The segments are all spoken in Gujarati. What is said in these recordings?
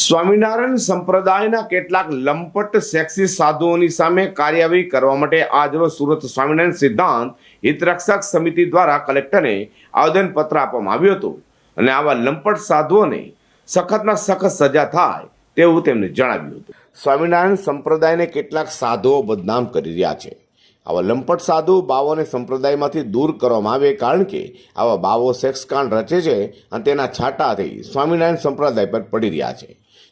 સ્વામિનારાયણ સંપ્રદાયના કેટલાક લંપટ સેક્સી સાધુઓની સામે કાર્યવાહી કરવા માટે આજરોજ સુરત સ્વામિનારાયણ સિદ્ધાંત હિતરક્ષક સમિતિ દ્વારા કલેક્ટરને આવેદનપત્ર આપવામાં આવ્યું હતું. અને આવા લંપટ સાધુઓને સખતમાં સખત સજા થાય તેવું તેમણે જણાવ્યું હતું. સ્વામિનારાયણ સંપ્રદાયને કેટલાક સાધુઓ બદનામ કરી રહ્યા છે. આવા લંપટ સાધુ બાવોને સંપ્રદાયમાંથી દૂર કરવામાં આવે કારણ કે આવા બાવો સેક્સ કાંડ રચે છે અને તેના છાંટાથી સ્વામિનારાયણ સંપ્રદાય પર પડી રહ્યા છે.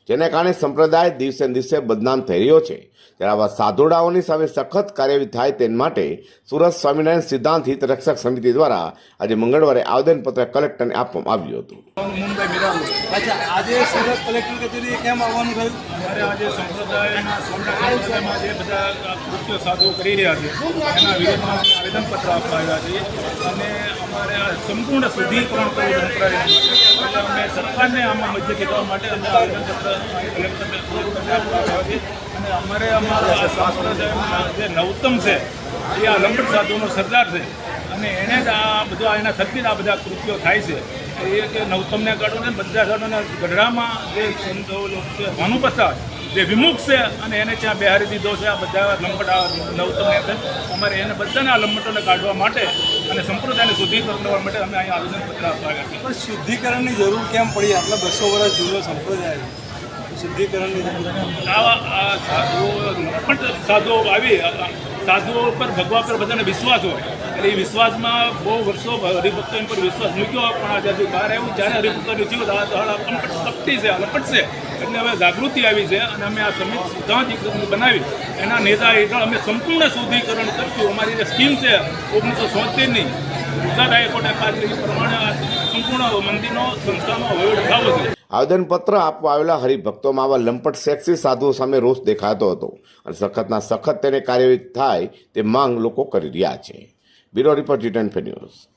જેને કારણે સંપ્રદાય દિવસે દિવસે બદનામ થઈ રહ્યો છે. ત્યારે આવા સાધુડાઓની સામે સખત કાર્યવાહી થાય તે માટે સુરત સ્વામિનારાયણ સિદ્ધાંત હિત રક્ષક સમિતિ દ્વારા આજે મંગળવારે આવેદનપત્ર કલેક્ટરને આપવામાં આવ્યું હતું. મુંબઈ અચ્છા આજે સુરત કલેક્ટર કચેરીએ કેમ આવવાનું થયું? આજે સંપ્રદાયના જે બધા આ કૃત્યો કરી રહ્યા છે એના વિરોધમાં અમે આવેદનપત્ર આપવા આવ્યા છીએ. અને અમારે આ સંપૂર્ણ શુદ્ધિકરણ કરવું એટલે અમે સરકારને આમાં મદદ કરવા માટે અમે આવેદનપત્ર કલેક્ટરને આપવા આવ્યા છીએ. અને અમારે અમારા સંપ્રદાયમાં જે નવતમ છે, એ આ લંબટ સાધુનો સરદાર છે. અને એણે જ આ બધા એના થકી આ બધા કૃત્યો થાય છે. એ કે નવતમને કાઢો ને, બધા સાધુને ગઢડામાં જે સંતો લોકો છે, ભાનુપ્રસાદ જે વિમુખ છે અને એને ત્યાં બિહારી દીધો છે. આ બધા લંબટ નવતમ અંદર અમારે એને બધાને આ લંબટોને કાઢવા માટે અને સંપ્રદાયને શુદ્ધિકરણ કરવા માટે અમે અહીંયા આવેદનપત્ર આપવા આવ્યા છીએ. પણ શુદ્ધિકરણની જરૂર કેમ પડી? આટલા બસો વર્ષ જૂનો સંપ્રદાય. શુદ્ધિકરણની જરૂર આવા આ સાધુઓ આવી સાધુઓ પર ભગવા પર બધાને વિશ્વાસ હોય. એટલે એ વિશ્વાસમાં બહુ વર્ષો હરિભક્તો એમ પર વિશ્વાસ મૂક્યો. પણ આ જ્યાંથી બહાર આવ્યું, જ્યારે હરિભક્તોને આ લંપટ છે લપટશે એટલે હવે જાગૃતિ આવી છે અને અમે આ સમિત એક બનાવી. એના નેતા હેઠળ અમે સંપૂર્ણ શુદ્ધિકરણ કરશું. અમારી જે સ્કીમ છે, ઓગણીસો સોતેરની ગુજરાત હાઈકોર્ટે પાસ એ પ્રમાણે સંપૂર્ણ મંદિરનો સંસ્થાનો વહીવટ થવો છે આવેદનપત્ર આપવા આવેલા હરિભક્તોમાં આવા લંપટ સેક્સી સાધુઓ સામે રોષ દેખાતો હતો અને સખતના સખત તેને કાર્યવાહી થાય તે માંગ લોકો કરી રહ્યા છે. Bureau report return news.